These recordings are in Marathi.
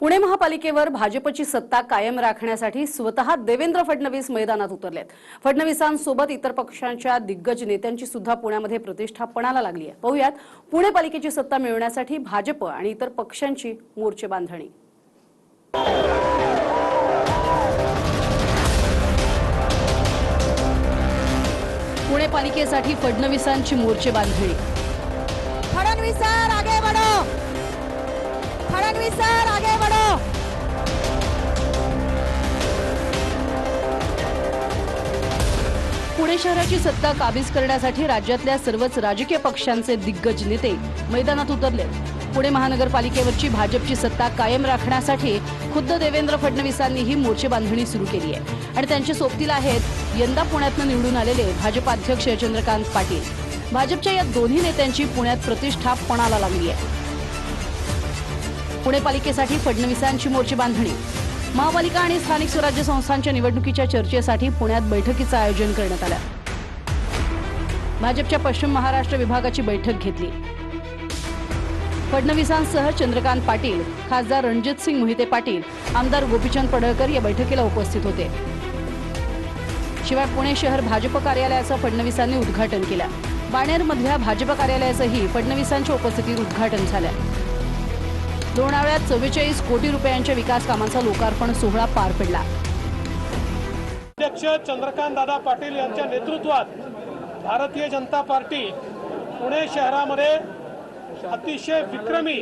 पुणे महापालिकेवर भाजपची सत्ता कायम राखण्यासाठी स्वतः देवेंद्र फडणवीस मैदानात उतरलेत. फडणवीसांसोबत इतर पक्षांच्या दिग्गज नेत्यांची सुद्धा पुण्यामध्ये प्रतिष्ठा पणाला लागली आहे. पाहुयात पुणे पालिकेची सत्ता मिळवण्यासाठी भाजप आणि इतर पक्षांची मोर्चे बांधणी. पुणे पालिकेसाठी फडणवीसांची मोर्चे बांधणी. फडणवीस सर आगे बढ़ो. फडणवीस आगे पुणे शहराची सत्ता काबीज करण्यासाठी राज्यातल्या सर्वच राजकीय पक्षांचे दिग्गज नेते मैदानात उतरले. पुणे महानगरपालिकेवरची भाजपची सत्ता कायम राखण्यासाठी खुद्द देवेंद्र फडणवीसांनी ही मोर्चे बांधणी सुरू केली आहे. आणि त्यांच्या सोबतीला आहेत यंदा पुण्यातनं निवडून आलेले भाजपाध्यक्ष चंद्रकांत पाटील. भाजपच्या या दोन्ही नेत्यांची पुण्यात प्रतिष्ठा पणाला लागली आहे. पुणे पालिकेसाठी फडणवीसांची मोर्चे बांधणी. महापालिका आणि स्थानिक स्वराज्य संस्थांच्या निवडणुकीच्या चर्चेसाठी पुण्यात बैठकीचं आयोजन करण्यात आलं. भाजपच्या पश्चिम महाराष्ट्र विभागाची बैठक घेतली. फडणवीसांसह चंद्रकांत पाटील खासदार रणजितसिंग मोहिते पाटील आमदार गोपीचंद पडळकर या बैठकीला उपस्थित होते. शिवाय पुणे शहर भाजप कार्यालयाचं फडणवीसांनी उद्घाटन केलं. बाणेरमधल्या भाजप कार्यालयाचंही फडणवीसांच्या उपस्थितीत उद्घाटन झालं. लोणावळ्यात चव्वेचाळीस कोटी रुपयांच्या विकास कामांचा लोकार्पण सोहळा पार पडला. अध्यक्ष चंद्रकांत दादा पाटील यांच्या नेतृत्वात भारतीय जनता पार्टी पुणे शहरामध्ये अतिशय विक्रमी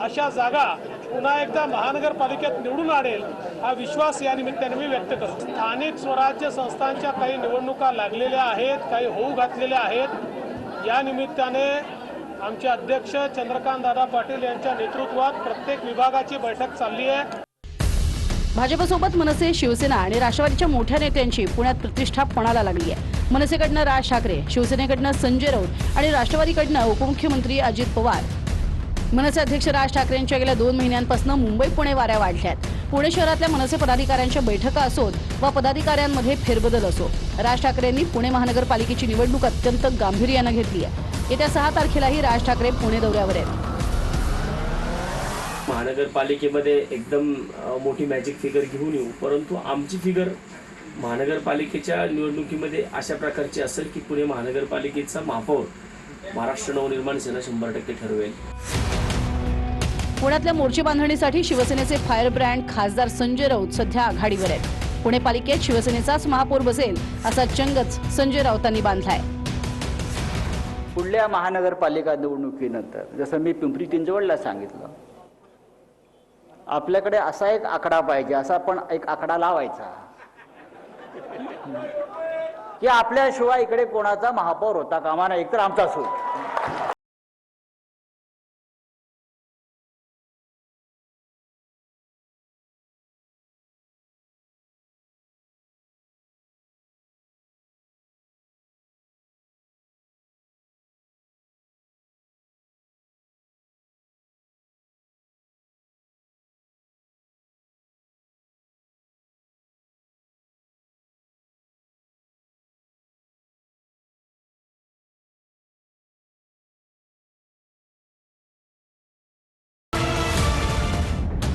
अशा जागा पुन्हा एकदा महानगरपालिकेत निवडून आणेल हा विश्वास या निमित्ताने मी व्यक्त करतो. स्थानिक स्वराज्य संस्थांच्या काही निवडणुका लागलेल्या आहेत काही होऊ घातलेल्या आहेत. या निमित्ताने आमचे अध्यक्ष चंद्रकांत दादा पाटील यांच्या नेतृत्वात प्रत्येक विभागाची बैठक चालली आहे. भाजपसोबत मनसे शिवसेना आणि राष्ट्रवादीच्या मोठ्या नेत्यांची पुण्यात प्रतिष्ठा पणाला लागली आहे. मनसेकडनं राज ठाकरे शिवसेनेकडनं संजय राऊत आणि राष्ट्रवादीकडनं उपमुख्यमंत्री अजित पवार. मनसे अध्यक्ष राज ठाकरेंच्या गेल्या दोन महिन्यांपासून मुंबई पुणे वाऱ्या वाढल्यात पुणे शहरातल्या मनसे पदाधिकाऱ्यांच्या बैठका असोत वा पदाधिकाऱ्यांमध्ये फेरबदल असो. राज ठाकरेंनी पुणे महानगरपालिकेची निवडणूक अत्यंत गांभीर्यानं घेतली आहे. येत्या सहा तारखेलाही राज ठाकरे पुणे दौऱ्यावर आहेत. महानगरपालिकेमध्ये एकदम मोठी मॅजिक फिगर घेऊन येऊ. परंतु आमची फिगर महानगरपालिकेच्या निवडणुकीमध्ये अशा प्रकारची असेल की पुणे महानगरपालिकेचा महापौर महाराष्ट्र नवनिर्माण सेना शंभर टक्के ठरवेल. पुण्यातल्या मोर्चे बांधणीसाठी शिवसेनेचे फायर ब्रँड खासदार संजय राऊत सध्या आघाडीवर आहेत. पुणे पालिकेत शिवसेनेचाच महापौर बसेल असा चंगच संजय राऊतांनी बांधलाय. पुढल्या महानगरपालिका निवडणुकीनंतर जसं मी पिंपरी चिंचवडला सांगितलं आपल्याकडे असा एक आकडा पाहिजे असा पण एक आकडा लावायचा. की आपल्याशिवाय इकडे कोणाचा महापौर होता कामा नाही एकतर आमचाच होईल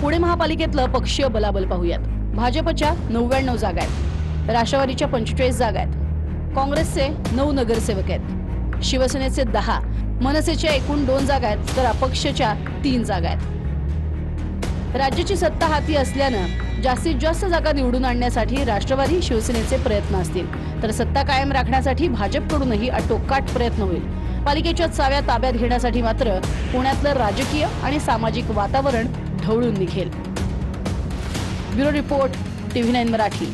पुणे महापालिकेतलं पक्षीय बलाबल पाहूयात. भाजपच्या नव्याण्णव जागा आहेत. राष्ट्रवादीच्या पंचेचाळीस जागा आहेत. काँग्रेसचे नऊ नगरसेवक आहेत. शिवसेनेचे दहा मनसेच्या एकूण दोन जागा आहेत तर अपक्षच्या तीन जागा आहेत. राज्याची सत्ता हाती असल्यानं जास्तीत जास्त जागा निवडून आणण्यासाठी राष्ट्रवादी शिवसेनेचे प्रयत्न असतील. तर सत्ता कायम राखण्यासाठी भाजपकडूनही अटोकाट प्रयत्न होईल. पालिकेच्या चाव्या ताब्यात घेण्यासाठी मात्र पुण्यातलं राजकीय आणि सामाजिक वातावरण ढवळून निघेल. Bureau report TV nine Marathi.